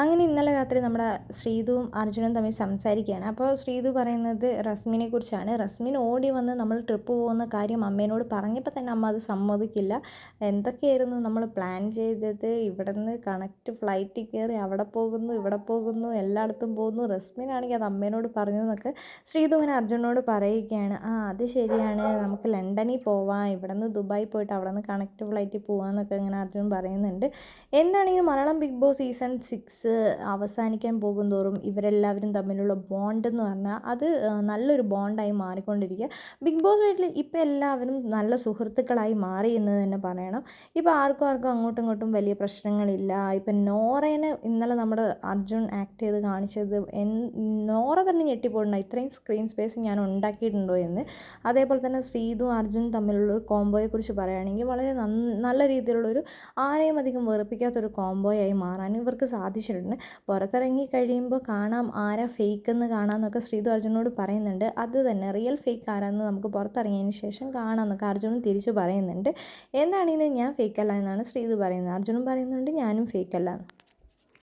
അങ്ങനെ ഇന്നലെ രാത്രി നമ്മുടെ ശ്രീതുവും അർജുനും തമ്മിൽ സംസാരിക്കുകയാണ്. അപ്പോൾ ശ്രീതു പറയുന്നത് റസ്മിനെ കുറിച്ചാണ്. റസ്മിൻ ഓടി വന്ന് നമ്മൾ ട്രിപ്പ് പോകുന്ന കാര്യം അമ്മേനോട് പറഞ്ഞപ്പോൾ തന്നെ അമ്മ അത് സമ്മതിക്കില്ല. എന്തൊക്കെയായിരുന്നു നമ്മൾ പ്ലാൻ ചെയ്തത്? ഇവിടെ നിന്ന് കണക്റ്റ് ഫ്ലൈറ്റിൽ കയറി അവിടെ പോകുന്നു ഇവിടെ പോകുന്നു എല്ലായിടത്തും പോകുന്നു. റസ്മിനാണെങ്കിൽ അത് അമ്മേനോട് പറഞ്ഞു എന്നൊക്കെ ശ്രീതു ഇങ്ങനെ അർജുനോട് പറയുകയാണ്. ആ അത് ശരിയാണ്. നമുക്ക് ലണ്ടനിൽ പോവാം. ഇവിടെ നിന്ന് ദുബായി പോയിട്ട് അവിടെ നിന്ന് കണക്റ്റ് ഫ്ലൈറ്റിൽ പോകാമെന്നൊക്കെ ഇങ്ങനെ അർജുൻ പറയുന്നുണ്ട്. എന്താണെങ്കിലും Malayalam Big Boss season six അവസാനിക്കാൻ പോകും തോറും ഇവരെല്ലാവരും തമ്മിലുള്ള ബോണ്ട് എന്ന് പറഞ്ഞാൽ അത് നല്ലൊരു ബോണ്ടായി മാറിക്കൊണ്ടിരിക്കുക. ബിഗ് ബോസ് വീട്ടിൽ ഇപ്പോൾ എല്ലാവരും നല്ല സുഹൃത്തുക്കളായി മാറി എന്ന് തന്നെ പറയണം. ഇപ്പോൾ ആർക്കും ആർക്കും അങ്ങോട്ടും ഇങ്ങോട്ടും വലിയ പ്രശ്നങ്ങളില്ല. ഇപ്പം നോറേനെ ഇന്നലെ നമ്മുടെ അർജുൻ ആക്ട് ചെയ്ത് കാണിച്ചത് എൻ നോറ തന്നെ ഞെട്ടിപ്പോയിട്ടുണ്ട് ഇത്രയും സ്ക്രീൻ സ്പേസ് ഞാൻ ഉണ്ടാക്കിയിട്ടുണ്ടോ എന്ന്. അതേപോലെ തന്നെ ശ്രീതും അർജുൻ തമ്മിലുള്ള ഒരു കോംബോയെ കുറിച്ച് പറയുകയാണെങ്കിൽ വളരെ നല്ല രീതിയിലുള്ളൊരു ആരെയും അധികം വെറുപ്പിക്കാത്തൊരു കോംബോയായി മാറാൻ ഇവർക്ക് സാധിച്ചിട്ടുണ്ട്. പുറത്തിറങ്ങി കഴിയുമ്പോൾ കാണാം ആരാ ഫേക്ക് എന്ന് കാണാമെന്നൊക്കെ ശ്രീതു അർജുനോട് പറയുന്നുണ്ട്. അത് തന്നെ റിയൽ ഫേക്ക് ആരാന്ന് നമുക്ക് പുറത്തിറങ്ങിയതിന് ശേഷം കാണാമെന്നൊക്കെ അർജുനും തിരിച്ചു പറയുന്നുണ്ട്. എന്താണെങ്കിലും ഞാൻ ഫേക്ക് അല്ല എന്നാണ് ശ്രീധു പറയുന്നത്. അർജുനും പറയുന്നുണ്ട് ഞാനും ഫേക്ക് അല്ല